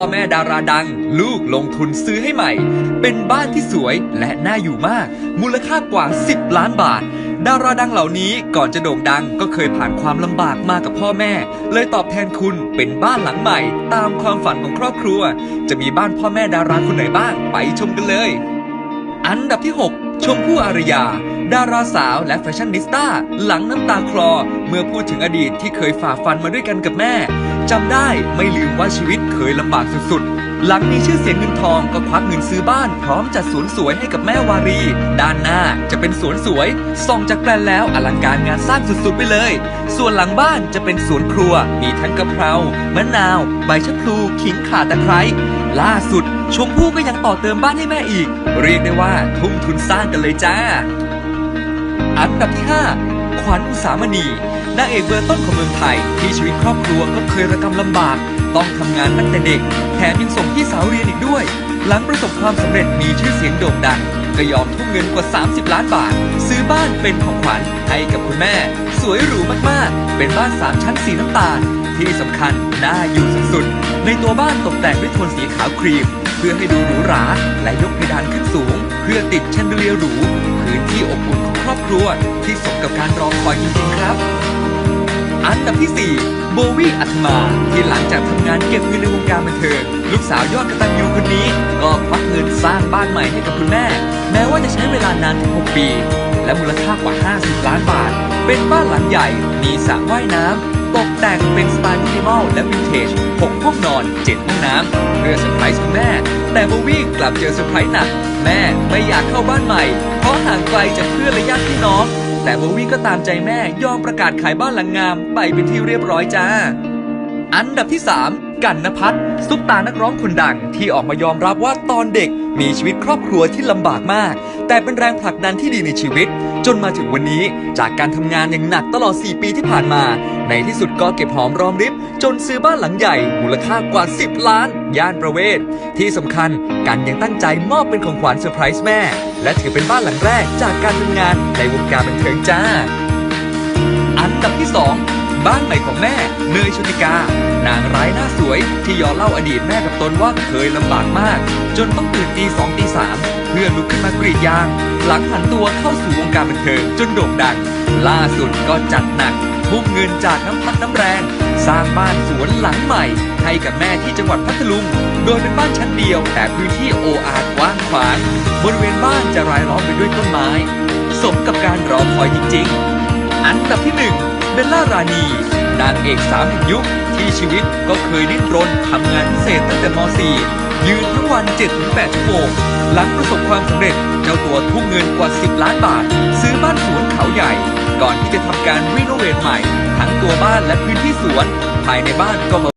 พ่อแม่ดาราดัง ลูกลงทุนซื้อให้ใหม่ เป็นบ้านที่สวยและน่าอยู่มาก มูลค่ากว่า 10 ล้านบาท ดาราดังเหล่านี้ก่อนจะโด่งดังก็เคยผ่านความลำบากมากับพ่อแม่ เลยตอบแทนคุณเป็นบ้านหลังใหม่ ตามความฝันของครอบครัว จะมีบ้านพ่อแม่ดาราคนไหนบ้างไปชมกันเลย อันดับที่ 6 ชมพู่อารยาดาราสาวและแฟชั่นนิสต้าหลังน้ำตาคลอ เมื่อพูดถึงอดีตที่เคยฝ่าฟันมาด้วยกันกับแม่ จำได้ไม่ลืมว่าชีวิตเคยลำบากสุดๆ หลังมีชื่อเสียงเงินทองก็ควักเงินซื้อบ้าน พร้อมจัดสวนสวยให้กับแม่วารี ด้านหน้าจะเป็นสวนสวย ส่องจากแปลนแล้วอลังการงานสร้างสุดๆไปเลย ส่วนหลังบ้านจะเป็นสวนครัว มีทั้งกะเพรามะนาว ใบชะพลูขิงข่าตะไคร้ล่าสุด ชมพู่ก็ยังต่อเติมบ้านให้แม่อีก เรียกได้ว่าทุ่มทุนสร้างกันเลยจ้า อันดับที่ 5 ขวัญอุสามณี นางเอกเบอร์ต้นของเมืองไทย ที่ชีวิตครอบครัวก็เคยระกำลำบาก ต้องทำงานตั้งแต่เด็ก แถมยังส่งพี่สาวเรียนอีกด้วย หลังประสบความสำเร็จมีชื่อเสียงโด่งดัง ก็ยอมทุ่มเงินกว่า 30 ล้านบาท ซื้อบ้านเป็นของขวัญให้กับคุณแม่ สวยหรูมากๆ เป็นบ้าน3ชั้นสีน้ำตาล ที่สำคัญน่าอยู่สุดๆ ในตัวบ้านตกแต่งด้วยโทนสีขาวครีม เพื่อให้ดูหรูหราและยกเพดานขึ้นสูง เพื่อติดแชนเดเลียร์หรูพื้นที่อบอุ่นของครอบครัวที่สมกับการรอคอยจริงๆครับ อันดับที่ 4 โบวี่อัธมาที่หลังจากทำงานเก็บเงินในวงการบันเทิง ลูกสาวยอดกตัญญูคนนี้ ก็ควักเงินสร้างบ้านใหม่ให้กับคุณแม่ แม้ว่าจะใช้เวลานานถึง 6 ปี และมูลค่ากว่า 50 ล้านบาท เป็นบ้านหลังใหญ่ มีสระว่ายน้ำตกแต่งเป็นสไตล์มินิมอลและวินเทจ 6 ห้องนอน 7 ห้องน้ำเพื่อเซอร์ไพรส์คุณแม่ แต่โบวี่กลับเจอเซอร์ไพรส์หนัก แม่ไม่อยากเข้าบ้านใหม่ เพราะห่างไกลจากเพื่อนและญาติพี่น้อง แต่โบวี่ก็ตามใจแม่ยอมประกาศขายบ้านหลังงามไปเป็นที่เรียบร้อยจ้า อันดับที่ 3 กันนพัฒน์ซุปตานักร้องคนดังที่ออกมายอมรับว่าตอนเด็กมีชีวิตครอบครัวที่ลำบากมาก แต่เป็นแรงผลักดันที่ดีในชีวิต จนมาถึงวันนี้จากการทำงานอย่างหนักตลอด 4 ปีที่ผ่านมา ในที่สุดก็เก็บหอมรอมริบ จนซื้อบ้านหลังใหญ่ มูลค่ากว่า 10 ล้าน ย่านประเวศ ที่สำคัญกันยังตั้งใจมอบเป็นของขวัญเซอร์ไพรส์แม่ และถือเป็นบ้านหลังแรกจากการทำงานในวงการบันเทิงจ้า อันดับที่ 2 บ้านใหม่ของแม่เนยชุติกา นางร้ายหน้าสวยที่ย้อนเล่าอดีตแม่กับตนว่าเคยลำบากมาก จนต้องตื่นตีสองตีสามเพื่อลุกขึ้นมากรีดยาง หลังหันตัวเข้าสู่วงการบันเทิงจนโด่งดัง ล่าสุดก็จัดหนักทุ่มเงินจากน้ำพักน้ำแรง สร้างบ้านสวนหลังใหม่ ให้กับแม่ที่จังหวัดพัทลุง โดยเป็นบ้านชั้นเดียว แต่พื้นที่โออาร์กว้างขวางบริเวณบ้านจะรายล้อมไปด้วยต้นไม้ สมกับการรอคอยจริง ๆ อันดับที่หนึ่ง เบลล่ารานี นางเอกสามแห่งยุคที่ชีวิตก็เคยดิ้นรนทำงานพิเศษตั้งแต่ม .4 ยืนทั้งวัน 7-8 ชั่วโมง หลังประสบความสำเร็จ เจ้าตัวทุ่มเงินกว่า 10 ล้านบาท ซื้อบ้านสวนเขาใหญ่ ก่อนที่จะทำการรีโนเวทใหม่ ทั้งตัวบ้านและพื้นที่สวน ภายในบ้านก็